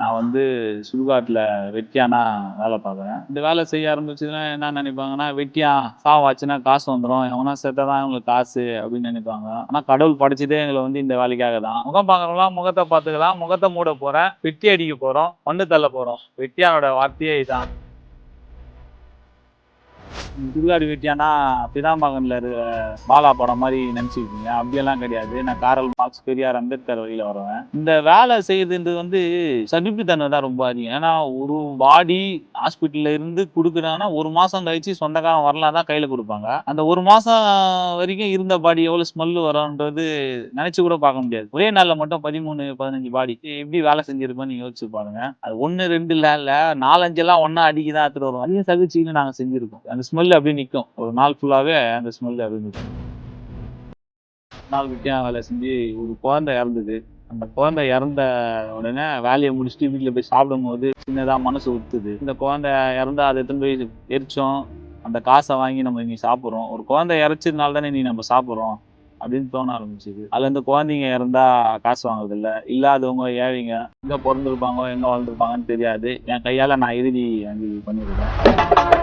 நான் வந்து சுடுகாட்டில் வெட்டியானா வேலை பார்க்குறேன். இந்த வேலை செய்ய ஆரம்பிச்சதுன்னா என்ன நினைப்பாங்கன்னா வெட்டியா சாவாச்சுன்னா காசு வந்துடும் எவனா செத்தா தான் இவங்களுக்கு காசு அப்படின்னு நினைப்பாங்க. ஆனால் கடவுள் படைச்சதே எங்களை வந்து இந்த வேலைக்காக தான். முகம் பார்க்கறவங்களாம் முகத்தை பார்த்துக்கலாம். முகத்தை மூட போகிறேன் வெட்டி அடிக்க போகிறோம் ஒன்று தள்ள போகிறோம் வெட்டியானோட வார்த்தையே இதுதான் சுடுகாடு வெட்டியானா பிதாமகன்ல இருக்கிற பாலா படம் மாதிரி நினைச்சுக்கிட்டீங்க. அப்படியெல்லாம் கிடையாது. நான் காரல் மார்க்ஸ் பெரியார் அம்பேத்கர் வழியில வருவேன். இந்த வேலை செய்யுதுன்றது வந்து சகிப்புத்தன்மை தான் ரொம்ப அதிகம். ஏன்னா ஒரு பாடி ஹாஸ்பிட்டல்ல இருந்து கொடுக்குறாங்கன்னா ஒரு மாசம் கழிச்சு சொந்தக்காரன் வரலாம் தான் கையில கொடுப்பாங்க. அந்த ஒரு மாசம் வரைக்கும் இருந்த பாடி எவ்வளவு ஸ்மெல் வரும்ன்றது நினைச்சு கூட பார்க்க முடியாது. ஒரே நாள்ல மட்டும் பதிமூணு பதினஞ்சு பாடி. எப்படி வேலை செஞ்சிருப்போம் நீங்க யோசிச்சு பாருங்க. அது ஒன்று ரெண்டு இல்ல இல்ல நாலஞ்சு எல்லாம் ஒன்னா அடிக்குதான் எடுத்துட்டு வரும் அதையும் சகிச்சுன்னு நாங்க செஞ்சிருக்கோம். அந்த ஸ்மெல் அப்படியே நிற்கும் ஒரு நாள் ஃபுல்லாவே அந்த ஸ்மெல் அப்படியே நிற்கும் நாள் விட்டியா வேலை செஞ்சு ஒரு குழந்தை இறந்தது. அந்த குழந்தை இறந்த உடனே வேலையை முடிச்சுட்டு வீட்டுல போய் சாப்பிடும் போது சின்னதா மனசு உத்துது இந்த குழந்தை இறந்தா அதை எடுத்துன்னு போய் எரிச்சோம். அந்த காசை வாங்கி நம்ம இன்னைக்கு சாப்பிட்றோம். ஒரு குழந்தை இறச்சதுனால தானே நீ நம்ம சாப்பிட்றோம் அப்படின்னு தோண ஆரம்பிச்சிது. அதுல இந்த குழந்தைங்க இறந்தா காசு வாங்குறதில்ல. இல்லாதவங்க ஏழைங்க எங்க பிறந்திருப்பாங்க எங்க வளர்ந்துருப்பாங்கன்னு தெரியாது. என் கையால நான் இறுதி வாங்கி பண்ணியிருக்கேன்.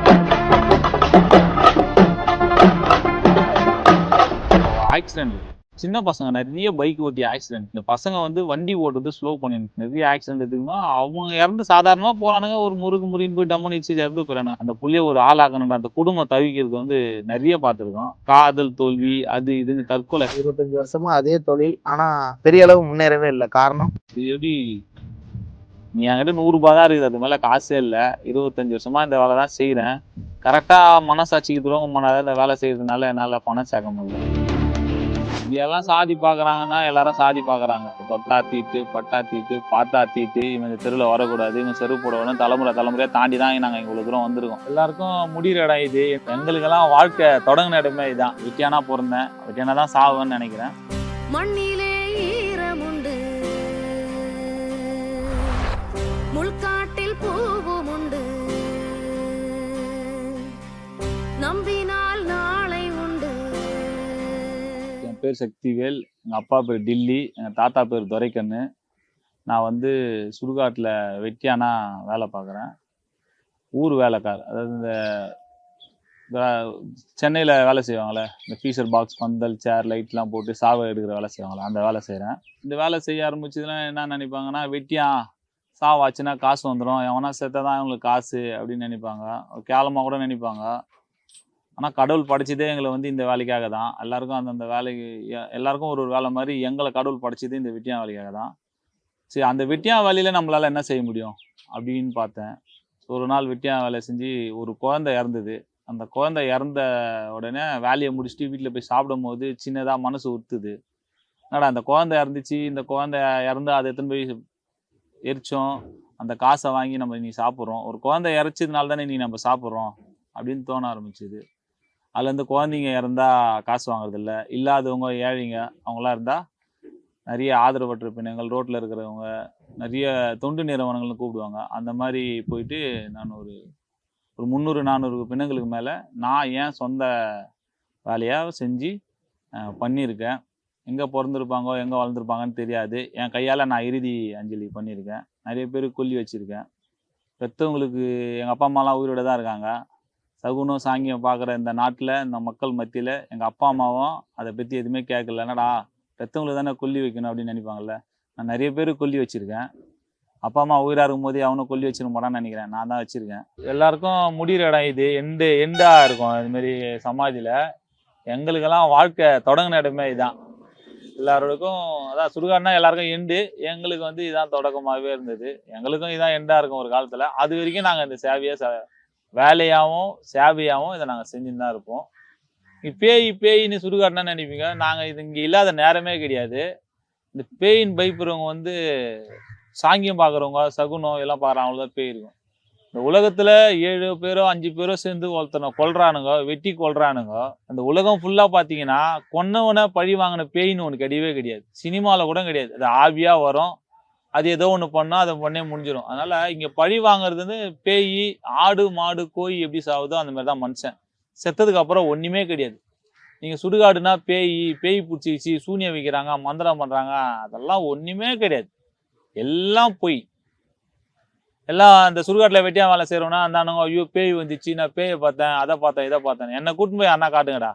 ஆக்சிடென்ட் சின்ன பசங்க நிறைய பைக் ஓட்டி ஆக்சிடென்ட் இந்த பசங்க வந்து வண்டி ஓட்டுறது ஸ்லோ பண்ணி நிறைய ஆக்சிடென்ட் எடுத்துக்கமா அவங்க இறந்து சாதாரணமா போறானுங்க ஒரு முறுக்கு முறின்னு போய் டம்மன் இச்சு இறந்து போறாங்க அந்த புள்ளைய ஒரு ஆளாக்கணும் அந்த குடும்பம் தவிக்கிறது வந்து நிறைய பார்த்துருக்கோம். காதல் தோல்வி அது இதுன்னு தற்கொலை. இருபத்தஞ்சு வருஷமா அதே தொழில் ஆனா பெரிய அளவு முன்னேறவே இல்லை. காரணம்? இது எப்படி நீ என்கிட்ட நூறுரூபா தான் இருக்குது அது மேலே காசே இல்லை. இருபத்தஞ்சி வருஷமாக இந்த வேலை தான் செய்கிறேன் கரெக்டாக மனசாட்சிக்கு துரோகம் பண்ணாத இந்த வேலை செய்கிறதுனால என்னால் பணம் சேர்க்க முடியல. இதெல்லாம் சாதி பார்க்குறாங்கன்னா எல்லாரும் சாதி பார்க்குறாங்க. தொட்டா தீட்டு பட்டா தீட்டு பாத்தா தீட்டு இவன் தெருவில் வரக்கூடாது இவன் செருப்பு போடணும் தலைமுறை தலைமுறையாக தாண்டி தான் நாங்கள் இவ்வளோ தூரம் வந்திருக்கோம். எல்லாருக்கும் முடிகிற இடம் இது. எங்களுக்கெல்லாம் வாழ்க்கை தொடங்கின இடமே இதுதான். வெட்டியானா பிறந்தேன். வெட்டியானா தான் சாவுன்னு நினைக்கிறேன். மண்ணிலே முள்காட்டில் பூவும் உண்டு நம்பினால் நாளை உண்டு. என் பேர் சக்திவேல் எங்கள் அப்பா பேர் டில்லி எங்கள் தாத்தா பேர் துரைக்கண்ணு. நான் வந்து சுடுகாட்டில் வெட்டியானா வேலை பார்க்குறேன். ஊர் வேலைக்கார் அதாவது இந்த சென்னையில் வேலை செய்வாங்களே இந்த ஃபீச்சர் பாக்ஸ் பந்தல் சேர் லைட்லாம் போட்டு சாவை எடுக்கிற வேலை செய்வாங்களே அந்த வேலை செய்கிறேன் இந்த வேலை செய்ய ஆரம்பிச்சதுன்னா என்ன நினைப்பாங்கன்னா வெட்டியான் சாவாச்சுன்னா காசு வந்துடும் எவனா செத்தா தான் இவங்களுக்கு காசு அப்படின்னு நினைப்பாங்க. கேவலமாக கூட நினைப்பாங்க. ஆனால் கடவுள் படைச்சதே எங்களை வந்து இந்த வேலைக்காக தான். எல்லாருக்கும் அந்தந்த வேலைக்கு எல்லாருக்கும் ஒரு ஒரு வேலை மாதிரி எங்களை கடவுள் படைச்சது இந்த வெட்டியா வேலைக்காக தான். சரி அந்த வெட்டியா வேலையில் நம்மளால் என்ன செய்ய முடியும் அப்படின்னு பார்த்தேன். ஒரு நாள் வெட்டியா வேலை செஞ்சு ஒரு குழந்தை இறந்தது. அந்த குழந்தை இறந்த உடனே வேலையை முடிச்சுட்டு வீட்டில் போய் சாப்பிடும் போது சின்னதாக மனசு உறுத்துது. என்னடா அந்த குழந்தை இறந்துச்சு. இந்த குழந்தை இறந்து அதை எடுத்துன்னு போய் எரிச்சோம் அந்த காசை வாங்கி நம்ம நீ சாப்பிட்றோம். ஒரு குழந்தை இறைச்சதுனால தானே நீ நம்ம சாப்பிட்றோம் அப்படின்னு தோண ஆரம்பிச்சுது. அதில் இந்த குழந்தைங்க இறந்தா காசு வாங்குறதில்ல இல்லாதவங்க ஏழைங்க அவங்களாம் இருந்தால் நிறைய ஆதரவற்ற பிணங்கள் ரோட்டில் இருக்கிறவங்க நிறைய தொண்டு நிறுவனங்கள்னு கூப்பிடுவாங்க. அந்த மாதிரி போயிட்டு நான் ஒரு ஒரு முந்நூறு நானூறு பிணங்களுக்கு மேலே நான் ஏன் சொந்த வேலையாக செஞ்சு பண்ணியிருக்கேன். எங்கே பிறந்திருப்பாங்கோ எங்கே வளர்ந்துருப்பாங்கன்னு தெரியாது. என் கையால் நான் இறுதி அஞ்சலி பண்ணியிருக்கேன். நிறைய பேர் கொல்லி வச்சுருக்கேன். பெற்றவங்களுக்கு எங்கள் அப்பா அம்மாலாம் உயிரோட தான் இருக்காங்க. சகுனம் சாங்கியம் பார்க்குற இந்த நாட்டில் இந்த மக்கள் மத்தியில் எங்கள் அப்பா அம்மாவும் அதை பற்றி எதுவுமே கேட்கல என்னடா பெற்றவங்களை தானே கொல்லி வைக்கணும் அப்படின்னு நினைப்பாங்கல்ல. நான் நிறைய பேர் கொல்லி வச்சுருக்கேன். அப்பா அம்மா உயிராக இருக்கும்போதே அவனும் கொல்லி வச்சிருக்க மாட்டான்னு நினைக்கிறேன். நான் தான் வச்சுருக்கேன். எல்லாருக்கும் முடிகிற இடம் இது. எண்டு எண்டாக இருக்கும். இதுமாரி சமாதியில் எங்களுக்கெல்லாம் வாழ்க்கை தொடங்கின இடமே இதுதான் எல்லாரோடக்கும் அதான் சுடுகாடுனா எல்லாருக்கும் எண்டு எங்களுக்கு வந்து இதான் தொடக்கமாகவே இருந்தது. எங்களுக்கும் இதான் எண்டாக இருக்கும் ஒரு காலத்தில். அது வரைக்கும் நாங்கள் இந்த சேவையை ச வேலையாகவும் சேவையாகவும் இதை நாங்கள் செஞ்சுன்னு தான் இருப்போம். இங்க பேய் பேயின்னு சுடுகாட்டுனா நினைப்பீங்க? நாங்கள் இது இங்கே இல்லாத நேரமே கிடையாது. இந்த பேயின் பயப்படுறவங்க வந்து சாங்கியம் பார்க்குறவங்க சகுனம் எல்லாம் பார்க்குறவங்கள தான் பேய் இருக்கும். இந்த உலகத்துல ஏழு பேரோ அஞ்சு பேரோ சேர்ந்து ஒருத்தனை கொல்றானுங்க வெட்டி கொல்றானுங்க அந்த உலகம் ஃபுல்லா பாத்தீங்கன்னா கொன்னவனை பழி வாங்கின பேயின்னு ஒன்று கிடையவே கிடையாது. சினிமாவில் கூட கிடையாது. அது ஆவியா வரும். அது ஏதோ ஒன்று பண்ணால் அதை பண்ணே முடிஞ்சிடும் அதனால இங்கே பழி வாங்குறது வந்து பேய் ஆடு மாடு கோழி எப்படி சாகுதோ அந்த மாதிரி தான் மனுஷன். செத்ததுக்கு அப்புறம் ஒன்றுமே கிடையாது. நீங்கள் சுடுகாடுனா பேய் பேய் பிடிச்சிச்சு சூனியம் வைக்கிறாங்க மந்திரம் பண்ணுறாங்க அதெல்லாம் ஒன்றுமே கிடையாது. எல்லாம் பொய். எல்லாம் அந்த சுடுகாட்டில் வெட்டியா வேலை செய்கிறோன்னா அந்தானுங்க ஐயோ பேய் வந்துச்சு நான் பேயை பார்த்தேன் அதை பார்த்தேன் இதை பார்த்தேன். என்னை கூட்டின்னு போய் அண்ணா காட்டுங்கடா.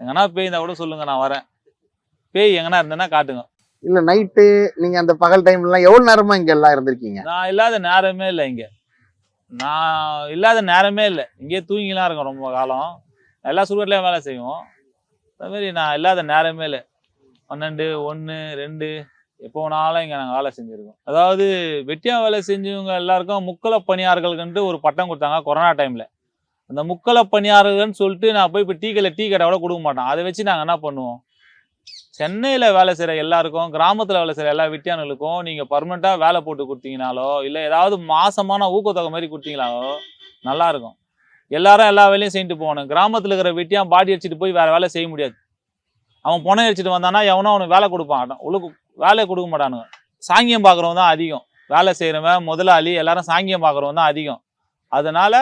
எங்கன்னா பேய் இருந்தால் கூட சொல்லுங்க நான் வரேன். பேய் எங்கன்னா இருந்தேன்னா காட்டுங்க. இல்ல நைட்டு நீங்க அந்த பகல் டைம்ல எல்லாம் எவ்வளவு நேரமா இங்க எல்லாம் இருந்திருக்கீங்க? நான் இல்லாத நேரமே இல்லை இங்கே. நான் இல்லாத நேரமே இல்லை. இங்கேயே தூங்கிலாம் இருக்கோம் ரொம்ப காலம். எல்லா சுடுகாட்லேயும் வேலை செய்வோம். அது மாதிரி நான் இல்லாத நேரமே இல்லை. பன்னெண்டு ஒன்று ரெண்டு. எப்போ வேணாலும் இங்கே நாங்கள் வேலை செஞ்சுருக்கோம். அதாவது வெட்டியா வேலை செஞ்சவங்க எல்லாருக்கும் முக்கல பணியாளர்களுக்குன்ட்டு ஒரு பட்டம் கொடுத்தாங்க கொரோனா டைமில் அந்த முக்கல பணியாளர்கள்னு சொல்லிட்டு நான் போய் இப்போ டீ கடை டீ கடை கூட கொடுக்க மாட்டோம். அதை வச்சு நாங்கள் என்ன பண்ணுவோம்? சென்னையில் வேலை செய்கிற எல்லாருக்கும் கிராமத்தில் வேலை செய்கிற எல்லா வெட்டியானுகளுக்கும் நீங்கள் பர்மனெண்ட்டாக வேலை போட்டு கொடுத்தீங்கனாலோ இல்லை ஏதாவது மாசமான ஊக்கத்தொகை மாதிரி கொடுத்தீங்களாலோ நல்லாயிருக்கும் எல்லாரும் எல்லா வேலையும் செஞ்சுட்டு போகணும். கிராமத்தில் இருக்கிற வெட்டியான் பாடி அடிச்சுட்டு போய் வேறு வேலை செய்ய முடியாது. அவன் பொணை அடிச்சுட்டு வந்தானா எவனோ அவனுக்கு வேலை கொடுப்பான். உழுக்கு வேலையை கொடுக்க மாட்டானுங்க. சாங்கியம் பார்க்குறவன் தான் அதிகம். வேலை செய்கிறவன் முதலாளி எல்லாரும் சாங்கியம் பார்க்குறவன் தான் அதிகம். அதனால்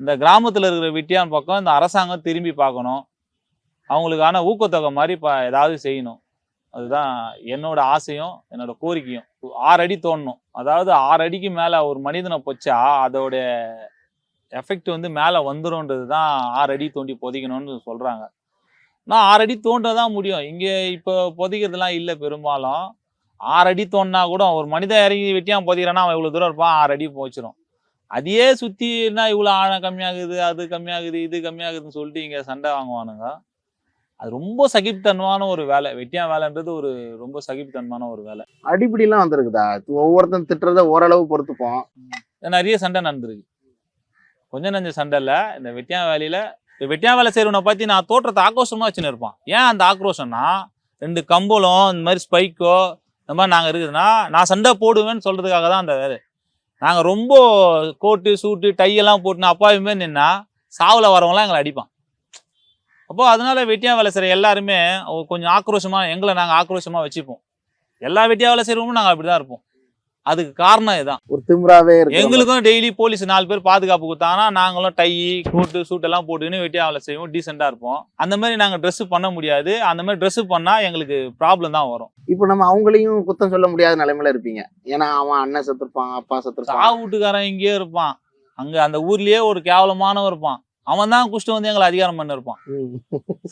இந்த கிராமத்தில் இருக்கிற வெட்டியான் பக்கம் இந்த அரசாங்கம் திரும்பி பார்க்கணும். அவங்களுக்கான ஊக்கத்தொகை மாதிரி இப்போ ஏதாவது செய்யணும். அதுதான் என்னோட ஆசையும் என்னோட கோரிக்கையும். ஆறு அடி தோண்டணும் அதாவது ஆறு அடிக்கு மேலே ஒரு மனிதனை பொச்சா அதோட எஃபெக்ட் வந்து மேலே வந்துடும்ன்றது தான் ஆறு அடி தோண்டி பொதிக்கணும்னு சொல்கிறாங்க நான் ஆறு அடி தோண்ட தான் முடியும். இங்கே இப்போ புதைக்கிறதுலாம் இல்லை பெரும்பாலும். ஆறு அடி தோண்டினா கூட ஒரு மனிதன் இறங்கி வெட்டியான் புதைக்கிறான்னா அவன் இவ்வளோ தூரம் இருப்பான் ஆறு அடி போச்சிடும் அதையே சுற்றினா இவ்வளோ ஆழம் கம்மியாகுது அது கம்மியாகுது இது கம்மியாகுதுன்னு சொல்லிட்டு இங்கே சண்டை வாங்குவானுங்க. அது ரொம்ப சகிப்புத்தன்மையான ஒரு வேலை. வெட்டியான் வேலைன்றது ஒரு ரொம்ப சகிப்புத்தன்மையான ஒரு வேலை. அடிப்படி எல்லாம் வந்திருக்குதா? ஒவ்வொருத்தன் திட்டுறத ஓரளவு பொறுத்துப்போம். நிறைய சண்டை நடந்திருக்கு. கொஞ்சம் நஞ்ச சண்டை இல்லை. இந்த வெட்டியா வேலையில் இப்போ வெட்டியா வேலை செய்கிறவனை பற்றி நான் தோற்றத்தை ஆக்ரோஷமாக வச்சுன்னு இருப்பான். ஏன் அந்த ஆக்ரோஷம்னா ரெண்டு கம்பளம் இந்த மாதிரி ஸ்பைக்கோ இந்த மாதிரி நாங்கள் இருக்குதுன்னா நான் சண்டை போடுவேன்னு சொல்கிறதுக்காக தான் அந்த வேலை. நாங்கள் ரொம்ப கோட்டு சூட்டு டையெல்லாம் போட்டுன்னு அப்பாவி மாரி நின்னா சாவில் வரவங்களாம் எங்களை அடிப்பான். அப்போ அதனால வெட்டியா வேலை செய்கிற எல்லாருமே கொஞ்சம் ஆக்ரோஷமாக எங்களை நாங்கள் ஆக்ரோஷமாக வச்சுப்போம். எல்லா வெட்டியா வேலை செய்கிறவங்களும் நாங்கள் அப்படி தான் இருப்போம். அதுக்கு காரணம் இதுதான் ஒரு இருக்கு எங்களுக்கும் டெய்லி போலீஸ் நாலு பேர் பாதுகாப்பு கொடுத்தாங்கன்னா நாங்களும் டை சூட்டு சூட்டெல்லாம் போட்டுக்கின்னு வெட்டி வேலை செய்வோம் டீசெண்டாக இருப்போம். அந்த மாதிரி நாங்கள் ட்ரெஸ் பண்ண முடியாது. அந்த மாதிரி ட்ரெஸ் பண்ணால் எங்களுக்கு ப்ராப்ளம் தான் வரும். இப்போ நம்ம அவங்களையும் குத்தம் சொல்ல முடியாத நிலைமையில இருப்பீங்க. ஏன்னா அவன் அண்ணன் செத்துருப்பான் அப்பா செத்துருப்பான். சா வீட்டுக்காரன் இங்கேயே இருப்பான். அங்கே அந்த ஊர்லேயே ஒரு கேவலமானவன் இருப்பான். அவன் தான் குஷ்டு வந்து எங்களை அதிகாரம் பண்ண இருப்பான் ம்.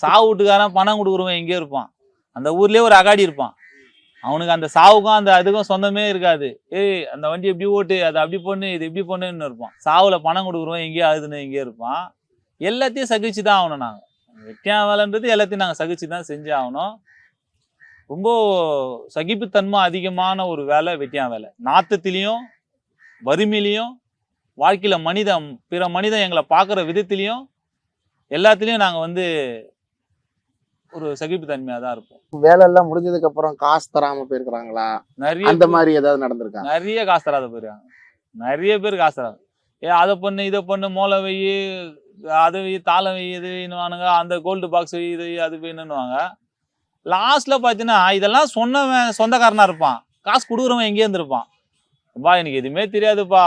சா வீட்டுக்காரன் பணம் கொடுக்குறவன் எங்கேயோ இருப்பான். அந்த ஊர்லேயே ஒரு அகாடி இருப்பான். அவனுக்கு அந்த சாவுக்கும் அந்த அதுக்கும் சொந்தமே இருக்காது. ஏய் அந்த வண்டி எப்படி ஓட்டு? அதை அப்படி பண்ணு இது இப்படி பண்ணுன்னு இருப்பான். சாவுல பணம் கொடுக்குறோம் எங்கேயோ ஆகுதுன்னு எங்கேயோ இருப்பான். எல்லாத்தையும் சகிச்சு தான் ஆகணும் நாங்கள் வெட்டியா வேலைன்றது எல்லாத்தையும் நாங்கள் சகிச்சு தான் செஞ்சு ஆகணும். ரொம்ப சகிப்புத்தன்மை அதிகமான ஒரு வேலை வெட்டியா வேலை. நாத்தத்திலையும் வறுமையிலையும் வாழ்க்கையில் மனிதன் பிற மனிதன் எங்களை பார்க்குற விதத்திலையும் எல்லாத்துலேயும் நாங்கள் வந்து ஒரு சகிப்புத்தன்மையாக தான் இருப்போம் வேலை எல்லாம் முடிஞ்சதுக்கு அப்புறம் காசு தராம போயிருக்கிறாங்களா? நிறைய அந்த மாதிரி ஏதாவது நடந்திருக்கா? நிறைய காசு தராத போயிருக்காங்க. நிறைய பேர் காசு தராது. ஏ அதை பண்ணு இதை பண்ணு மோளை வை அதை வை தாளம் வை இது வைன்னுவானுங்க அந்த கோல்டு பாக்ஸ் வை இது அது வேணுன்னுவாங்க லாஸ்ட்டில் பார்த்தீங்கன்னா இதெல்லாம் சொன்னவன் சொந்தக்காரனா இருப்பான். காசு கொடுக்குறவன் எங்கேயே இருந்திருப்பான். பா எனக்கு எதுவுமே தெரியாதுப்பா.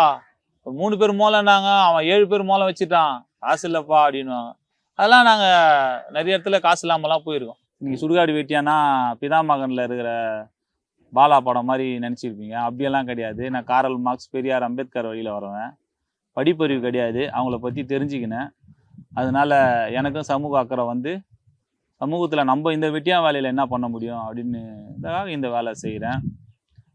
மூணு பேர் மோளைனாங்க அவன் ஏழு பேர் மோளை வச்சுட்டான். காசு இல்லைப்பா அப்படின்னுவாங்க. அதெல்லாம் நாங்கள் நிறைய இடத்துல காசு இல்லாமலாம் போயிருக்கோம். நீங்கள் சுடுகாடு வெட்டியானா பிதாமகனில் இருக்கிற பாலா படம் மாதிரி நினச்சிருப்பீங்க. அப்படியெல்லாம் கிடையாது. நான் காரல் மார்க்ஸ் பெரியார் அம்பேத்கர் வழியில் வரவன். படிப்பறிவு கிடையாது. அவங்கள பற்றி தெரிஞ்சுக்கினேன். அதனால எனக்கும் சமூக அக்கறை வந்து சமூகத்தில் நம்ம இந்த வெட்டியா வேலையில் என்ன பண்ண முடியும் அப்படின்னு இந்த வேலை செய்கிறேன்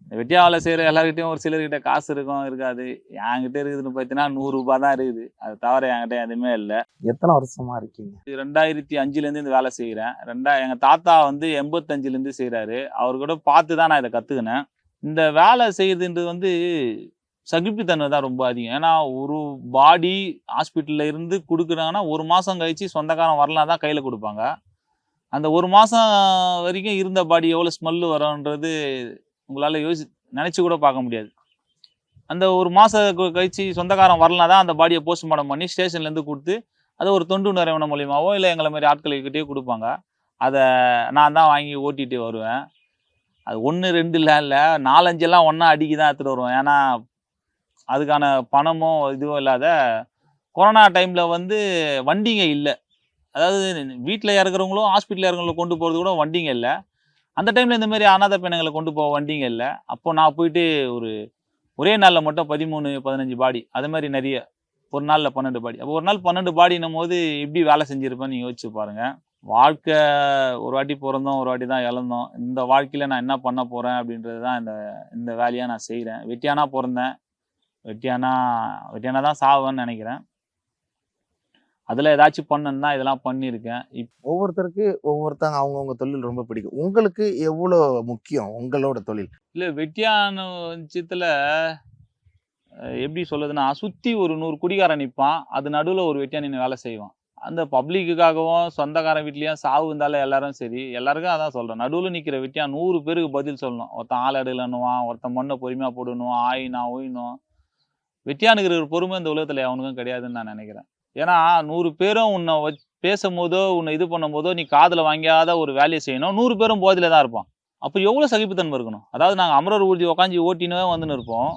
இந்த வெட்டியா வேலை செய்கிற எல்லாருக்கிட்டையும் ஒரு சிலர்கிட்ட காசு இருக்கும் இருக்காது. என்கிட்ட இருக்குதுன்னு பார்த்தீங்கன்னா நூறுரூபா தான் இருக்குது. அது தவிர என்கிட்ட எதுவுமே இல்லை. எத்தனை வருஷமா இருக்கீங்க? ரெண்டாயிரத்தி அஞ்சுலேருந்து இந்த வேலை செய்கிறேன் ரெண்டா எங்கள் தாத்தா வந்து எண்பத்தஞ்சுலேருந்து செய்கிறாரு அவர் கூட பார்த்து தான் நான் இதை கற்றுக்கினேன் இந்த வேலை செய்யுதுன்றது வந்து சகிப்புத்தன்மை தான் ரொம்ப அதிகம். ஏன்னா ஒரு பாடி ஹாஸ்பிட்டலில் இருந்து கொடுக்குறாங்கன்னா ஒரு மாதம் கழிச்சு சொந்தக்காரன் வரலாம் தான் கையில் கொடுப்பாங்க. அந்த ஒரு மாதம் வரைக்கும் இருந்த பாடி எவ்வளோ ஸ்மெல்லு வரும்ன்றது உங்களால் யோசி நினச்சி கூட பார்க்க முடியாது. அந்த ஒரு மாதம் கழிச்சு சொந்தக்காரன் வரலனா தான் அந்த பாடியை போஸ்ட்மார்ட்டம் பண்ணி ஸ்டேஷன்லேருந்து கொடுத்து அதை ஒரு தொண்டு நிறுவனம் மூலியமாகவோ இல்லை எங்களை மாதிரி ஆட்கள்கிட்டயோ கொடுப்பாங்க. அதை நான் தான் வாங்கி ஓட்டிகிட்டு வருவேன். அது ஒன்று ரெண்டு இல்லை. இல்லை நாலஞ்செல்லாம் ஒன்றா அடிக்கி தான் எடுத்துகிட்டு வருவேன். ஏன்னா அதுக்கான பணமோ இதுவோ இல்லாத கொரோனா டைமில் வந்து வண்டிங்க இல்லை. அதாவது வீட்டில் இறக்குறவங்களும் ஹாஸ்பிட்டலில் இறக்குறவங்களும் கொண்டு போகிறது கூட வண்டிங்க இல்லை. அந்த டைமில் இந்த மாதிரி அனாதை பெண்களை கொண்டு போக வண்டிங்க இல்லை. அப்போ நான் போயிட்டு ஒரு ஒரே நாளில் மட்டும் பதிமூணு பதினஞ்சு பாடி. அது மாதிரி நிறைய. ஒரு நாளில் பன்னெண்டு பாடி. அப்போ ஒரு நாள் பன்னெண்டு பாடினும் போது எப்படி வேலை செஞ்சுருப்பேன்னு யோசிச்சு பாருங்கள் வாழ்க்கை ஒரு வாட்டி பிறந்தோம் ஒரு வாட்டி தான் இழந்தோம். இந்த வாழ்க்கையில் நான் என்ன பண்ண போகிறேன் அப்படின்றது தான் இந்த இந்த வேலையாக நான் செய்கிறேன் வெட்டியானா பிறந்தேன். வெட்டியானா வெட்டியானா தான் சாவேன்னு நினைக்கிறேன். அதில் ஏதாச்சும் பண்ணணும்னா இதெல்லாம் பண்ணியிருக்கேன். இப் ஒவ்வொருத்தருக்கு ஒவ்வொருத்தங்க அவங்கவுங்க தொழில் ரொம்ப பிடிக்கும். உங்களுக்கு எவ்வளோ முக்கியம் உங்களோட தொழில்? இல்லை வெட்டியான விஷயத்தில் எப்படி சொல்லுதுன்னா சுற்றி ஒரு நூறு குடிகாரன் நிற்பான் அது நடுவில் ஒரு வெட்டியான் நின்று வேலை செய்வான். அந்த பப்ளிக்குக்காகவும் சொந்தக்காரன் வீட்லேயும் சாவு இருந்தாலும் எல்லாரும் சரி. எல்லாருக்கும் அதான் சொல்கிறேன் நடுவில் நிற்கிற வெட்டியான் நூறு பேருக்கு பதில் சொல்லணும். ஒருத்தன் ஆள் எடுலன்னுவான் ஒருத்தன் மண்ணை பொறுமையாக போடணும் ஆயினா ஒயினும் வெட்டியானுக்கு பொறுமை இந்த உலகத்தில் அவனுக்கும் கிடையாதுன்னு நான் நினைக்கிறேன். ஏன்னா நூறு பேரும் உன்னை வச் பேசும்போதோ உன்னை இது பண்ணும்போதோ நீ காதில் வாங்கியாத ஒரு வேலையை செய்யணும். நூறு பேரும் போதில் தான் இருப்பான். அப்போ எவ்வளோ சகிப்புத்தன்மை இருக்கணும்? அதாவது நாங்கள் அமரர் ஊர்தி உக்காஞ்சி ஓட்டினவே வந்துன்னு இருப்போம்.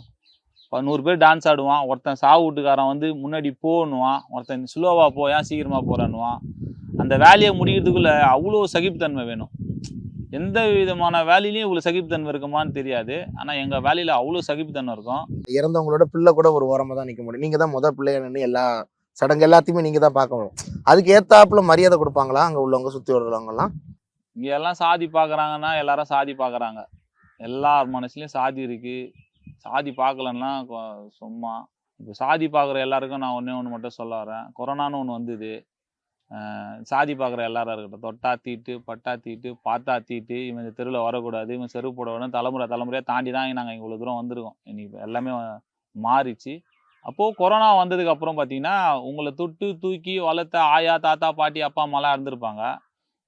இப்போ நூறு பேர் டான்ஸ் ஆடுவான். ஒருத்தன் சாவு வீட்டுக்காரன் வந்து முன்னாடி போகணுவான் ஒருத்தன் ஸ்லோவாக போயான் சீக்கிரமாக போகிறான்னுவான் அந்த வேலையை முடிக்கிறதுக்குள்ள அவ்வளோ சகிப்புத்தன்மை வேணும். எந்த விதமான வேலையிலையும் இவ்வளோ சகிப்புத்தன்மை இருக்குமான்னு தெரியாது. ஆனால் எங்கள் வேலையில் அவ்வளோ சகிப்புத்தன்மை இருக்கும். இறந்தவங்களோட பிள்ளை கூட ஒரு ஓரமாக தான் நிற்க முடியும். நீங்கள் தான் முதல் பிள்ளைய நின்று எல்லா சடங்கு எல்லாத்தையுமே நீங்கள் தான் பார்க்கணும். அதுக்கு ஏத்தாப்புல மரியாதை கொடுப்பாங்களா? அங்கே உள்ளவங்க சுற்றி உள்ளவங்கலாம் இங்கே எல்லாம் சாதி பார்க்குறாங்கன்னா எல்லாரும் சாதி பார்க்குறாங்க. எல்லார் மனசுலையும் சாதி இருக்குது சாதி பார்க்கலன்னா சும்மா. இப்போ சாதி பார்க்குற எல்லாருக்கும் நான் ஒன்றே ஒன்று மட்டும் சொல்ல வரேன். கொரோனான்னு ஒன்று வந்தது. சாதி பார்க்குற எல்லாரும் இருக்கட்டும். தொட்டா தீட்டு பட்டா தீட்டு பார்த்தா தீட்டு இவன் இந்த தெருவில் வரக்கூடாது இவன் செருப்பு போட வேணும் தலைமுறை தலைமுறையாக தாண்டி தான் நாங்கள் இவ்வளோ தூரம் வந்திருக்கோம். இன்னைக்கு எல்லாமே மாறிச்சு. அப்போது கொரோனா வந்ததுக்கு அப்புறம் பார்த்தீங்கன்னா உங்களை தொட்டு தூக்கி வளர்த்த ஆயா தாத்தா பாட்டி அப்பா அம்மாலாம் இருந்திருப்பாங்க.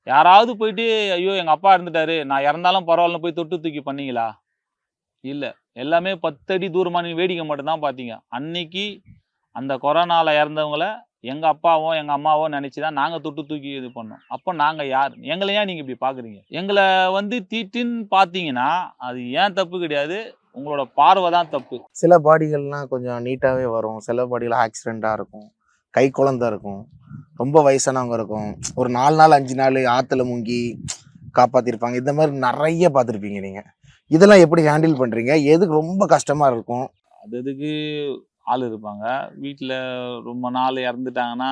யாராவது போயிட்டு ஐயோ எங்கள் அப்பா இருந்துட்டாரு. நான் இறந்தாலும் பரவாயில்லன்னு போய் தொட்டு தூக்கி பண்ணீங்களா? இல்லை. எல்லாமே பத்தடி தூரமாக நீ வேடிக்கை மட்டும்தான் பார்த்தீங்க அன்னைக்கு அந்த கொரோனாவில் இறந்தவங்கள எங்கள் அப்பாவோ எங்கள் அம்மாவோ நினச்சி தான் நாங்கள் தொட்டு தூக்கி இது பண்ணோம். அப்போ நாங்கள் யார்? எங்களை ஏன் நீங்கள் இப்படி பார்க்குறீங்க எங்களை வந்து தீட்டுன்னு பார்த்தீங்கன்னா அது ஏன் தப்பு கிடையாது. உங்களோட பார்வை தான் தப்பு. சில பாடிகள்லாம் கொஞ்சம் நீட்டாகவே வரும். சில பாடிகள் ஆக்சிடெண்ட்டாக இருக்கும். கை குழந்த இருக்கும். ரொம்ப வயசானவங்க இருக்கும். ஒரு நாலு நாள் அஞ்சு நாள் ஆற்றுல முங்கி காப்பாற்றிருப்பாங்க இந்த மாதிரி நிறைய பார்த்துருப்பீங்க நீங்கள் இதெல்லாம் எப்படி ஹேண்டில் பண்ணுறீங்க எதுக்கு ரொம்ப கஷ்டமாக இருக்கும்? அது அதுக்கு ஆள் இருப்பாங்க. வீட்டில் ரொம்ப நாள் இறந்துட்டாங்கன்னா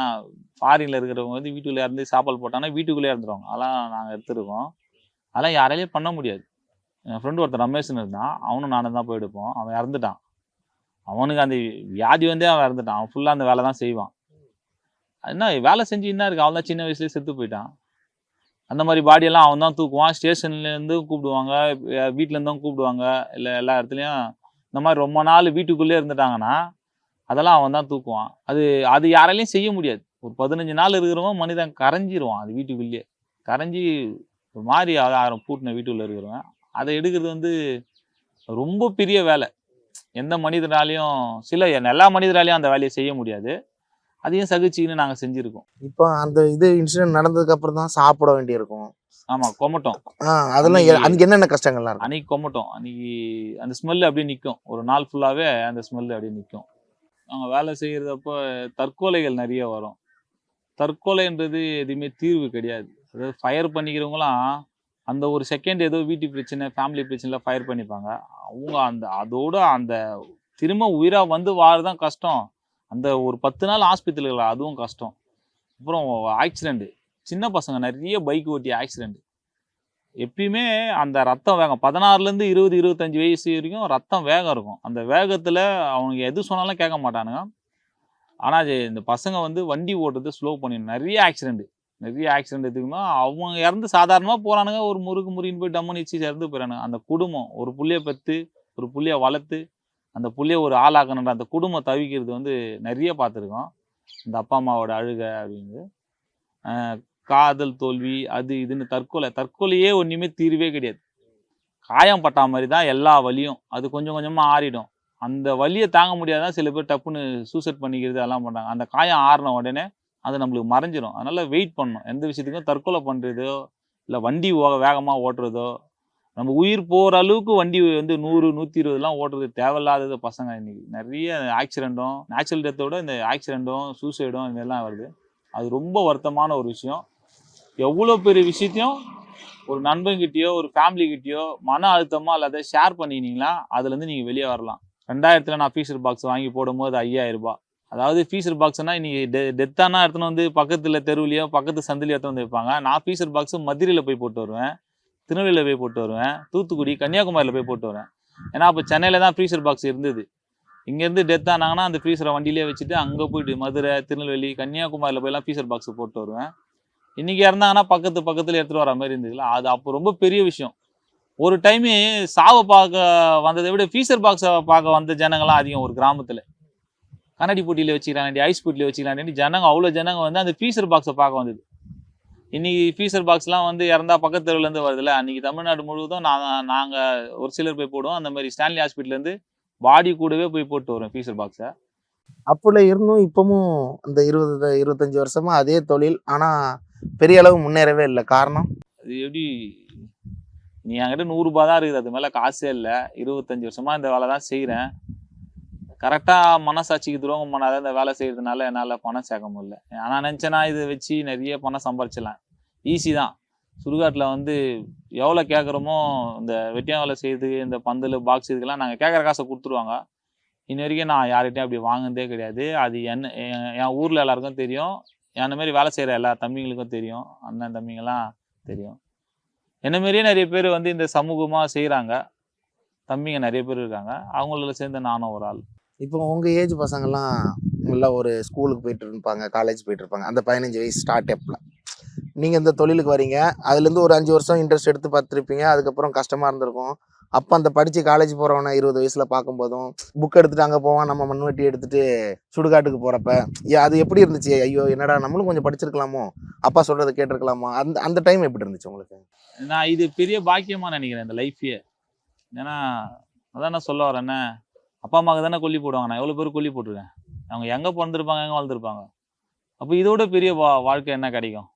ஃபாரினில் இருக்கிறவங்க வந்து வீட்டுக்குள்ளே இறந்து சாப்பாடு போட்டாங்கன்னா வீட்டுக்குள்ளே இறந்துருவாங்க. அதெல்லாம் நாங்கள் எடுத்துருக்கோம். அதெல்லாம் யாராலையும் பண்ண முடியாது. என் ஃப்ரெண்டு ஒருத்தன் ரமேஷ்னு இருந்தான். அவனும் நானும் தான் போய் எடுப்போம். அவன் இறந்துட்டான். அவனுக்கு அந்த வியாதி வந்தே அவன் இறந்துட்டான். அவன் ஃபுல்லாக அந்த வேலை தான் செய்வான். என்ன வேலை செஞ்சு என்ன இருக்கு? அவன் தான் சின்ன வயசுலேயே செத்து போயிட்டான். அந்த மாதிரி பாடியெல்லாம் அவன் தான் தூக்குவான். ஸ்டேஷன்லேருந்து கூப்பிடுவாங்க. வீட்டிலேருந்தும் கூப்பிடுவாங்க. இல்லை எல்லா இடத்துலையும். இந்த மாதிரி ரொம்ப நாள் வீட்டுக்குள்ளே இருந்துட்டாங்கன்னா அதெல்லாம் அவன் தான் தூக்குவான். அது அது யாராலையும் செய்ய முடியாது. ஒரு பதினஞ்சு நாள் இருக்கிறவன் மனிதன் கரைஞ்சிருவான். அது வீட்டுக்குள்ளேயே. கரைஞ்சி ஒரு மாதிரி ஆயிரம் பூட்டின வீட்டுக்குள்ளே இருக்கிறவன். அதை எடுக்கிறது வந்து ரொம்ப பெரிய வேலை. எந்த மனிதனாலையும் சில எல்லா மனிதராலையும் அந்த வேலையை செய்ய முடியாது. அதையும் சகிச்சுக்கின்னு நாங்கள் செஞ்சுருக்கோம். இப்போ அந்த இது இன்சிடென்ட் நடந்ததுக்கு அப்புறம் தான் சாப்பிட வேண்டியிருக்கும். ஆமாம் கொமட்டோம். அதெல்லாம் அதுக்கு என்னென்ன கஷ்டங்கள்லாம் இருக்கும்? அன்னைக்கு கொமட்டோம். அன்னைக்கு அந்த ஸ்மெல் அப்படியே நிற்கும் ஒரு நாள் ஃபுல்லாகவே அந்த ஸ்மெல் அப்படியே நிற்கும் நாங்கள் வேலை செய்கிறதப்போ தற்கொலைகள் நிறைய வரும். தற்கொலைன்றது எதுவுமே தீர்வு கிடையாது. அதாவது ஃபயர் பண்ணிக்கிறவங்களாம் அந்த ஒரு செகண்ட் ஏதோ வீட்டு பிரச்சனை ஃபேமிலி பிரச்சனைல ஃபயர் பண்ணிப்பாங்க. அவங்க அந்த அதோட அந்த திரும்ப உயிராக வந்து வாழ்தான் கஷ்டம். அந்த ஒரு பத்து நாள் ஹாஸ்பிட்டலில் அதுவும் கஷ்டம். அப்புறம் ஆக்சிடெண்ட்டு சின்ன பசங்க நிறைய பைக் ஓட்டி ஆக்சிடெண்ட் எப்பயுமே அந்த ரத்தம் வேகம் பதினாறுலேருந்து இருபது இருபத்தஞ்சு வயசு வரைக்கும் ரத்தம் வேகம் இருக்கும். அந்த வேகத்தில் அவங்க எது சொன்னாலும் கேட்க மாட்டானுங்க. ஆனால் இந்த பசங்க வந்து வண்டி ஓட்டுறது ஸ்லோ பண்ணிடணும் நிறைய ஆக்சிடெண்ட்டு நிறைய ஆக்சிடென்ட் எடுத்துக்கணும் அவங்க இறந்து சாதாரணமாக போகிறானுங்க ஒரு முறுக்கு முறின்னு போய் டம்முன்னு இச்சு இறந்து போயிறானுங்க. அந்த குடும்பம் ஒரு புள்ளிய பெற்று ஒரு புள்ளிய வளர்த்து அந்த புள்ளிய ஒரு ஆளாக்கணுன்ற அந்த குடும்பம் தவிக்கிறது வந்து நிறைய பார்த்துருக்கோம். இந்த அப்பா அம்மாவோட அழுக அப்படின்னு காதல் தோல்வி அது இதுன்னு தற்கொலை. தற்கொலையே ஒன்றுமே தீர்வே கிடையாது. காயம் பட்டா மாதிரி தான் எல்லா வலியும். அது கொஞ்சம் கொஞ்சமாக ஆறிடும். அந்த வலியை தாங்க முடியாதான் சில பேர் டப்புன்னு சூசைட் பண்ணிக்கிறது அதெல்லாம் பண்ணுறாங்க அந்த காயம் ஆறின உடனே அது நம்மளுக்கு மறைஞ்சிரும். அதனால் வெயிட் பண்ணணும். எந்த விஷயத்துக்கும் தற்கொலை பண்ணுறதோ இல்லை வண்டி வேகமாக ஓட்டுறதோ நம்ம உயிர் போகிற அளவுக்கு வண்டி வந்து நூறு நூற்றி இருபதுலாம் ஓட்டுறது தேவையில்லாதது பசங்க இன்னைக்கு. நிறைய ஆக்சிடெண்ட்டும் நேச்சுரல் டெத்தோட இந்த ஆக்சிடெண்ட்டும் சூசைடும் இதெல்லாம் வருது. அது ரொம்ப வருத்தமான ஒரு விஷயம். எவ்வளோ பெரிய விஷயத்தையும் ஒரு நண்பன்கிட்டயோ ஒரு ஃபேமிலிக்கிட்டேயோ மன அழுத்தமாக இல்லாத ஷேர் பண்ணினீங்களா அதுலேருந்து நீங்கள் வெளியே வரலாம். ரெண்டாயிரத்தில் நான் ஃபீஸர் பாக்ஸ் வாங்கி போடும்போது ஐயாயிரம் ரூபாய். அதாவது ஃபீஸர் பாக்ஸ்னால் இன்னைக்கு டெ டெத்தானா எடுத்துன்னு வந்து பக்கத்தில் தெருவுலையோ பக்கத்து சந்திலையோ எடுத்துன்னு வந்து வைப்பாங்க. நான் ஃபீஸர் பாக்ஸு மதுரையில் போய் போட்டு வருவேன். திருநெல்வேலியில் போய் போட்டு வருவேன். தூத்துக்குடி கன்னியாகுமரியில் போய் போட்டு வருவேன். ஏன்னா அப்போ சென்னையில் தான் ஃப்ரீசர் பாக்ஸ் இருந்தது. இங்கேருந்து டெத் ஆனாங்கன்னா அந்த ஃப்ரீசரை வண்டியிலே வச்சுட்டு அங்கே போயிட்டு மதுரை திருநெல்வேலி கன்னியாகுமரியில் போயெல்லாம் ஃப்ரீசர் பாக்ஸ் போட்டு வருவேன். இன்றைக்கி இறந்தாங்கன்னா பக்கத்து பக்கத்தில் எடுத்துகிட்டு வர மாதிரி இருந்ததுல. அது அப்போ ரொம்ப பெரிய விஷயம். ஒரு டைமு சாவை பார்க்க வந்ததை விட ஃபீசர் பாக்ஸை பார்க்க வந்த ஜனங்கள்லாம் அதிகம் ஒரு கிராமத்தில். கண்ணாடி போட்டியில் வச்சுக்கிறாங்க ஐஸ் போட்டியில் வச்சுக்கிறாங்க ஜனங்க அவ்வளோ ஜனங்க வந்து அந்த ஃபீஸர் பாக்ஸை பார்க்க வந்தது. இன்னைக்கு ஃபீஸர் பாக்ஸ்லாம் வந்து இறந்தா பக்கத்து தெருவுலேருந்து வருதுல்ல? அன்றைக்கி தமிழ்நாடு முழுவதும் நான் நாங்கள் ஒரு சிலர் போய் போடுவோம். அந்த மாதிரி ஸ்டான்லி ஹாஸ்பிட்டல்லேருந்து பாடி கூடவே போய் போட்டு வரோம் ஃபீஸர் பாக்ஸை அப்போல இருந்தும் இப்பவும் அந்த இருபது இருபத்தஞ்சு வருஷமா அதே தொழில். ஆனா பெரிய அளவு முன்னேறவே இல்லை. காரணம்? அது எப்படி? நீ என்கிட்ட நூறுரூபா தான் இருக்குது. அது மேலே காசே இல்லை. இருபத்தஞ்சி வருஷமா இந்த வேலை தான் செய்கிறேன் கரெக்டாக மனசாட்சிக்கு துரோகம் பண்ணாத இந்த வேலை செய்கிறதுனால என்னால் பணம் சேர்க்க முடியல. ஆனால் நினச்சேன்னா இதை வச்சு நிறைய பணம் சம்பாரிச்சிடலாம். ஈஸி தான். சுடுகாட்டில் வந்து எவ்வளோ கேட்குறோமோ இந்த வெட்டியா வேலை செய்யறதுக்கு இந்த பந்தல் பாக்ஸ் இதுக்கெல்லாம் நாங்கள் கேட்குற காசை கொடுத்துருவாங்க. இன்ன வரைக்கும் நான் யார்கிட்டையும் அப்படி வாங்கினதே கிடையாது. அது என்ன என் என் ஊரில் எல்லாருக்கும் தெரியும். என்ன மாதிரி வேலை செய்கிற எல்லா தம்பிங்களுக்கும் தெரியும். அண்ணன் தம்பிங்கெல்லாம் தெரியும். என்ன மாரியே நிறைய பேர் வந்து இந்த சமூகமாக செய்கிறாங்க தம்பிங்க நிறைய பேர் இருக்காங்க. அவங்கள சேர்ந்து நானும் ஒரு ஆள். இப்போ உங்கள் ஏஜ் பசங்கள்லாம் நல்லா ஒரு ஸ்கூலுக்கு போயிட்டு இருப்பாங்க காலேஜ் போயிட்டு இருப்பாங்க. அந்த பதினஞ்சு வயசு ஸ்டார்ட் அப்ல நீங்கள் இந்த தொழிலுக்கு வரீங்க அதுலேருந்து ஒரு அஞ்சு வருஷம் இன்ட்ரெஸ்ட் எடுத்து பார்த்துருப்பீங்க அதுக்கப்புறம் கஷ்டமாக இருந்திருக்கும். அப்போ அந்த படித்து காலேஜ் போறவன இருபது வயசில் பார்க்கும்போதும் புக் எடுத்துட்டு அங்கே போவான் நம்ம மண்வெட்டி எடுத்துகிட்டு சுடுகாட்டுக்கு போகிறப்ப ஏ, அது எப்படி இருந்துச்சு? ஐயோ என்னடா நம்மளும் கொஞ்சம் படிச்சிருக்கலாமோ? அப்பா சொல்கிறத கேட்டிருக்கலாமோ? அந்த அந்த டைம் எப்படி இருந்துச்சு உங்களுக்கு? நான் இது பெரிய பாக்கியமாக நினைக்கிறேன் இந்த லைஃப்பே ஏன்னா அதான் நான் சொல்ல வரேன்னே. அப்பா அம்மாவுக்கு தானே கொல்லி போடுவாங்க. நான் எவ்வளோ பேர் கொல்லி போட்டிருக்கேன்? அவங்க எங்கே பிறந்திருப்பாங்க எங்கே வளர்ந்துருப்பாங்க? அப்போ இதோட பெரிய வா வாழ்க்கை என்ன கிடைக்கும்?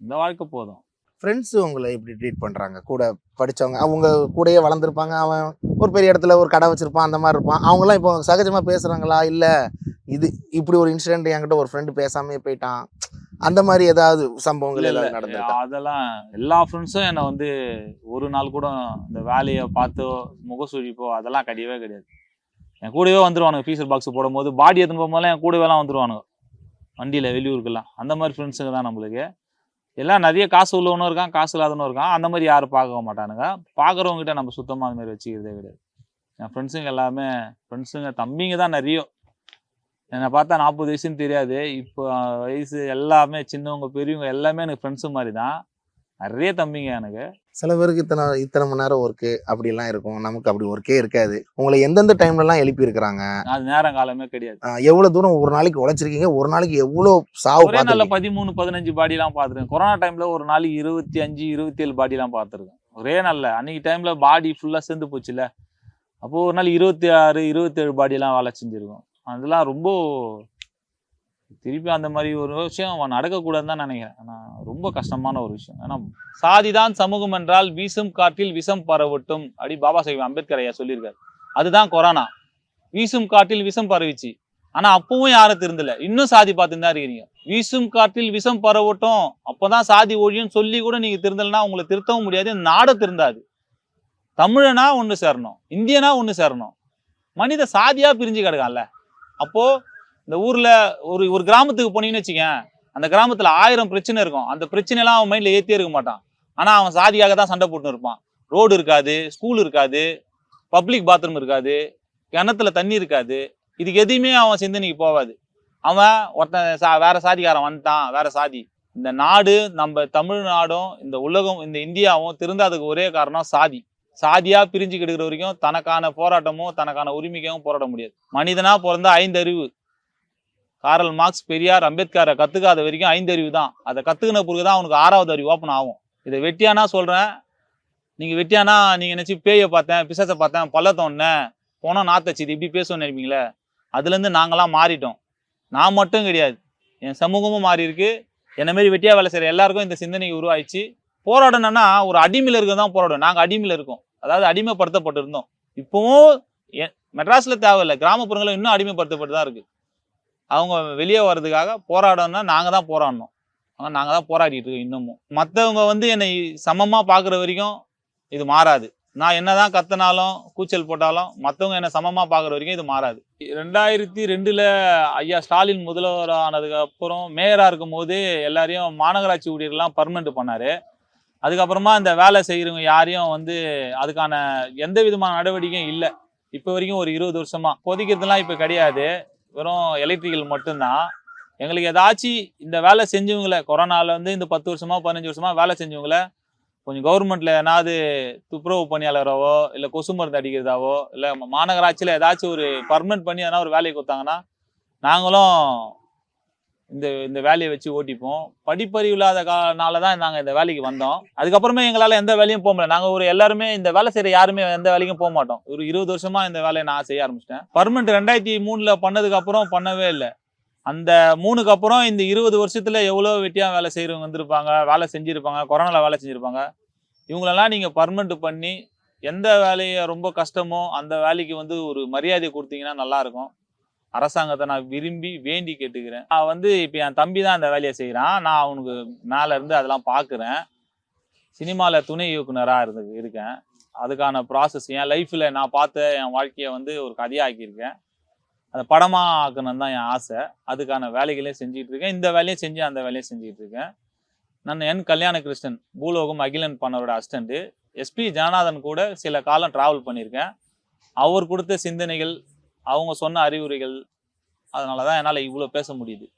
இந்த வாழ்க்கை போதும். ஃப்ரெண்ட்ஸ் உங்களை எப்படி ட்ரீட் பண்றாங்க? கூட படிச்சவங்க அவங்க கூடயே வளர்ந்துருப்பாங்க அவன் ஒரு பெரிய இடத்துல ஒரு கடை வச்சிருப்பான் அந்த மாதிரி இருப்பான். அவங்களாம் இப்போ சகஜமா பேசுறாங்களா? இல்ல இது இப்படி ஒரு இன்சிடென்ட் என்கிட்ட ஒரு ஃப்ரெண்டு பேசாமே போயிட்டான். அந்த மாதிரி ஏதாவது சம்பவங்கள் ஏதாவது நடந்திருக்கா அதெல்லாம் எல்லா ஃப்ரெண்ட்ஸும் என்னை வந்து ஒரு நாள் கூட இந்த வேலையை பார்த்தோ முகசுழிப்போ அதெல்லாம் கிடையவே கிடையாது. என் கூடவே வந்துருவானுங்க ஃபீச்சர் பாக்ஸ் போடும்போது பாடி எடுத்துன்னு போகும்போதெல்லாம் என் கூடவேலாம் வந்துருவானுங்க. வண்டியில் வெளியூருக்கெல்லாம். அந்த மாதிரி ஃப்ரெண்ட்ஸுங்க தான் நம்மளுக்கு. எல்லாம் நிறைய காசு உள்ளவனும் இருக்கான் காசு இல்லாதவனும் இருக்கான். அந்த மாதிரி யாரும் பார்க்க மாட்டானுங்க. பார்க்குறவங்ககிட்ட நம்ம சுத்தமாக அந்த மாதிரி வச்சுக்கிறதே கிடையாது. என் ஃப்ரெண்ட்ஸுங்க எல்லாமே ஃப்ரெண்ட்ஸுங்க தம்பிங்க தான் நிறைய. என்னை பார்த்தா நாற்பது வயசுன்னு தெரியாது. இப்போ வயசு எல்லாமே சின்னவங்க பெரியவங்க எல்லாமே எனக்கு ஃப்ரெண்ட்ஸு மாதிரி தான். நிறைய தம்பிங்க எனக்கு. சில பேருக்கு இத்தனை இத்தனை மணி நேரம் ஒர்க்கு அப்படிலாம் இருக்கும். நமக்கு அப்படி ஒர்க்கே இருக்காது. உங்களை எந்தெந்த டைம்லலாம் எழுப்பி இருக்கிறாங்க அது நேரம் காலமே கிடையாது. எவ்வளவு தூரம் ஒரு நாளைக்கு உழைச்சிருக்கீங்க? ஒரு நாளைக்கு எவ்வளோ சாவு நல்ல பதிமூணு பதினஞ்சு பாடிலாம் பார்த்துருக்கேன். கொரோனா டைம்ல ஒரு நாளைக்கு இருபத்தி அஞ்சு இருபத்தி ஏழு பாடிலாம் பார்த்துருக்கேன். ஒரே நல்ல அன்னைக்கு டைம்ல பாடி ஃபுல்லாக சேர்ந்து போச்சுல அப்போ ஒரு நாள் இருபத்தி ஆறு இருபத்தேழு பாடிலாம் வேலை செஞ்சுருக்கோம். அதெல்லாம் ரொம்ப திருப்பி அந்த மாதிரி ஒரு விஷயம் அவன் நடக்கக்கூடாதுன்னு தான் நினைக்கிறேன். ஆனால் ரொம்ப கஷ்டமான ஒரு விஷயம். ஏன்னா சாதிதான் சமூகம் என்றால் வீசும் காற்றில் விஷம் பரவட்டும். அப்படி பாபா சாஹிப் அம்பேத்கர் ஐயா சொல்லியிருக்காரு. அதுதான் கொரோனா. வீசும் காற்றில் விஷம் பரவிச்சு. ஆனா அப்பவும் யாரும் திருந்தல. இன்னும் சாதி பார்த்துன்னு தான் இருக்கிறீங்க. வீசும் காற்றில் விஷம் பரவட்டும். அப்போதான் சாதி ஒழியும் சொல்லி கூட நீங்க திருந்தலைன்னா உங்களை திருத்தவும் முடியாது. நாடை திருந்தாது. தமிழனா ஒன்று சேரணும். இந்தியனா ஒன்று சேரணும். மனித சாதியா பிரிஞ்சு கிடக்கான்ல. அப்போ இந்த ஊரில் ஒரு ஒரு கிராமத்துக்கு போனீங்கன்னு வச்சுக்கேன் அந்த கிராமத்தில் ஆயிரம் பிரச்சனை இருக்கும். அந்த பிரச்சனைலாம் அவன் மைண்டில் ஏத்தியே இருக்க மாட்டான். ஆனால் அவன் சாதியாக தான் சண்டை போட்டுன்னு இருப்பான். ரோடு இருக்காது ஸ்கூல் இருக்காது பப்ளிக் பாத்ரூம் இருக்காது கிணத்துல தண்ணி இருக்காது. இதுக்கு எதையுமே அவன் சிந்தனைக்கு போகாது. அவன் ஒருத்தன் சா வேற சாதிக்காரன் வந்துட்டான் வேற சாதி. இந்த நாடு நம்ம தமிழ்நாடும் இந்த உலகம் இந்த இந்தியாவும் திருந்தாததுக்கு ஒரே காரணம் சாதி. சாதியாக பிரிஞ்சு கெடுக்கிற வரைக்கும் தனக்கான போராட்டமும் தனக்கான உரிமைக்கும் போராட முடியாது. மனிதனா பிறந்த ஐந்தறிவு காரல் மார்க்ஸ் பெரியார் அம்பேத்கரை கற்றுக்காத வரைக்கும் ஐந்தறிவு தான். அதை கற்றுக்கின பிறகு தான் அவனுக்கு ஆறாவது அறிவு ஓப்பன் ஆகும். இதை வெட்டியானா சொல்கிறேன் நீங்கள் வெட்டியானா நீங்கள் நினச்சி பேயை பார்த்தேன் பிசாசை பார்த்தேன் பள்ளத்தை போனால் போனோம் இப்படி பேசுவோம்னு நினைப்பீங்களே? அதுலேருந்து நாங்களாம் மாறிட்டோம். நான் மட்டும் கிடையாது. என் சமூகமும் மாறி இருக்கு. என்ன மாரி வெட்டியா வேலை செய்கிற எல்லாருக்கும் இந்த சிந்தனை உருவாயிடுச்சு. போராடணும்னா ஒரு அடிமையில் இருக்க தான் போராடும் நாங்கள் அடிமையில் இருக்கோம். அதாவது அடிமைப்படுத்தப்பட்டிருந்தோம். இப்போவும் மெட்ராஸில் தேவையில்லை. கிராமப்புறங்களில் இன்னும் அடிமைப்படுத்தப்பட்டு தான் இருக்குது அவங்க வெளியே வர்றதுக்காக போராடணும்னா நாங்கள் தான் போராடணும். ஆனால் நாங்கள் தான் போராடிட்டு இருக்கோம் இன்னமும். மற்றவங்க வந்து என்னை சமமாக பார்க்குற வரைக்கும் இது மாறாது. நான் என்ன தான் கத்தினாலும் கூச்சல் போட்டாலும் மற்றவங்க என்ன சமமாக பார்க்குற வரைக்கும் இது மாறாது. ரெண்டாயிரத்தி ரெண்டில் ஐயா ஸ்டாலின் முதல்வர் ஆனதுக்கப்புறம் மேயராக இருக்கும் போது எல்லாரையும் மாநகராட்சி ஊழியர்கள்லாம் பர்மனெண்ட் பண்ணார். அதுக்கப்புறமா இந்த வேலை செய்கிறவங்க யாரையும் வந்து அதுக்கான எந்த விதமான நடவடிக்கையும் இல்லை. இப்போ வரைக்கும் ஒரு இருபது வருஷமாக பொதிக்கிறதுலாம் இப்போ கிடையாது. வெறும் எலக்ட்ரிக்கல் மட்டும்தான். எங்களுக்கு ஏதாச்சும் இந்த வேலை செஞ்சவங்கள கொரோனாவில் வந்து இந்த பத்து வருஷமா பதினஞ்சு வருஷமா வேலை செஞ்சவங்கள கொஞ்சம் கவர்மெண்ட்ல ஏதாவது துப்புரவு பணியாளராவோ இல்லை கொசு மருந்து அடிக்கிறதாவோ இல்லை மாநகராட்சியில் ஏதாச்சும் ஒரு பர்மனெண்ட் பண்ணி எதனா ஒரு வேலையை கொடுத்தாங்கன்னா நாங்களும் இந்த இந்த வேலையை வச்சு ஓட்டிப்போம். படிப்பறிவு இல்லாத காலனால தான் நாங்கள் இந்த வேலைக்கு வந்தோம். அதுக்கப்புறமே எங்களால் எந்த வேலையும் போக முடியல. நாங்கள் ஒரு எல்லாருமே இந்த வேலை செய்கிற யாருமே எந்த வேலைக்கும் போக மாட்டோம். ஒரு இருபது வருஷமாக இந்த வேலையை நான் செய்ய ஆரம்பிச்சிட்டேன். பர்மனெண்ட் ரெண்டாயிரத்தி மூணில் பண்ணதுக்கப்புறம் பண்ணவே இல்லை. அந்த மூணுக்கு அப்புறம் இந்த இருபது வருஷத்தில் எவ்வளோ வெட்டியாக வேலை செய்கிறவங்க வந்திருப்பாங்க வேலை செஞ்சுருப்பாங்க கொரோனாவில் வேலை செஞ்சுருப்பாங்க. இவங்களெல்லாம் நீங்கள் பர்மனெண்ட் பண்ணி எந்த வேலையை ரொம்ப கஷ்டமோ அந்த வேலைக்கு வந்து ஒரு மரியாதை கொடுத்தீங்கன்னா நல்லாயிருக்கும் அரசாங்கத்தை நான் விரும்பி வேண்டி கேட்டுக்கிறேன். நான் வந்து இப்போ என் தம்பி தான் அந்த வேலையை செய்கிறான் நான் அவனுக்கு மேலே இருந்து அதெல்லாம் பார்க்குறேன் சினிமாவில் துணை இயக்குனராக இருந்து இருக்கேன். அதுக்கான ப்ராசஸ் என் லைஃப்பில் நான் பார்த்த என் வாழ்க்கையை வந்து ஒரு கதையாக ஆக்கியிருக்கேன் அதை படமாக ஆக்கணும் தான் என் ஆசை. அதுக்கான வேலைகளையும் செஞ்சுட்டு இருக்கேன். இந்த வேலையும் செஞ்சு அந்த வேலையும் செஞ்சுட்டு இருக்கேன். நான் என் கல்யாண கிருஷ்ணன் பூலோகம் அகிலன் பண்ணவரோட அசிஸ்டண்ட்டு எஸ்பி ஜனநாதன் கூட சில காலம் ட்ராவல் பண்ணியிருக்கேன். அவர் கொடுத்த சிந்தனைகள் அவங்க சொன்ன அறிவுரைகள் அதனால தான் என்னால் இவ்வளோ பேச முடியுது.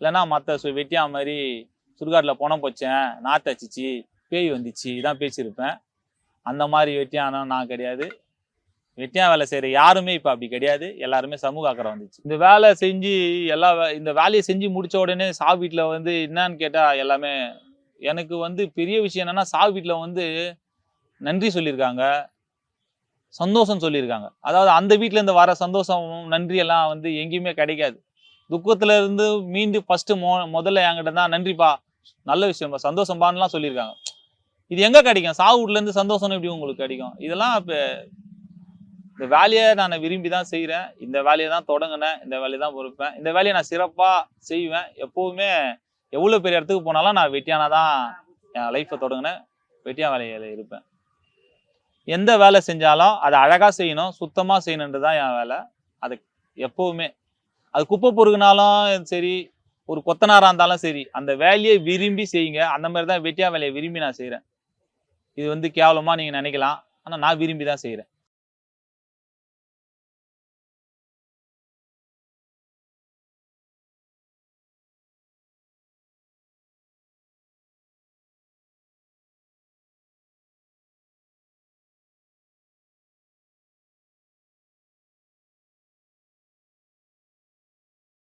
இல்லைன்னா மற்ற சு வெட்டியா மாதிரி சுடுகாட்டில் பணம் போச்சேன் நாத்து அச்சிச்சு பேய் வந்துச்சு இதான் பேசியிருப்பேன். அந்த மாதிரி வெட்டியானம் நான் கிடையாது. வெட்டியா வேலை செய்கிற யாருமே இப்போ அப்படி கிடையாது. எல்லாருமே சமூக அக்கறை வந்துச்சு. இந்த வேலை செஞ்சு எல்லா வே- இந்த வேலையை செஞ்சு முடிச்ச உடனே சா வீட்டில் வந்து என்னன்னு கேட்டால் எல்லாமே எனக்கு வந்து பெரிய விஷயம் என்னென்னா சா வீட்டில் வந்து நன்றி சொல்லியிருக்காங்க. சந்தோஷம் சொல்லியிருக்காங்க. அதாவது அந்த வீட்டில் இருந்து வர சந்தோஷம் நன்றி எல்லாம் வந்து எங்கேயுமே கிடைக்காது. துக்கத்துல இருந்து மீண்டு ஃபர்ஸ்ட் மொ முதல்ல என்கிட்ட தான் நன்றிப்பா நல்ல விஷயம்ப்பா சந்தோஷம்பான்லாம் சொல்லியிருக்காங்க. இது எங்க கிடைக்கும்? சாவு வீட்ல இருந்து சந்தோஷம் எப்படி உங்களுக்கு கிடைக்கும்? இதெல்லாம் இப்போ இந்த வேலையை நான் விரும்பி தான் செய்கிறேன் இந்த வேலையை தான் தொடங்கினேன். இந்த வேலையை தான் பொறுப்பேன். இந்த வேலையை நான் சிறப்பாக செய்வேன். எப்போவுமே எவ்வளோ பெரிய இடத்துக்கு போனாலும் நான் வெட்டியானா தான் என் லைஃப்பை தொடங்கினேன். வெட்டியான வேலையில் இருப்பேன். எந்த வேலை செஞ்சாலும் அதை அழகாக செய்யணும் சுத்தமாக செய்யணுன்றது தான் என் வேலை. அது எப்போவுமே. அது குப்பை பொறுக்குனாலும் சரி ஒரு கொத்தனாராக இருந்தாலும் சரி அந்த வேலையை விரும்பி செய்யுங்க. அந்த மாதிரி தான் வெட்டியா வேலையை விரும்பி நான் செய்கிறேன் இது வந்து கேவலமாக நீங்கள் நினைக்கலாம். ஆனால் நான் விரும்பி தான் செய்கிறேன்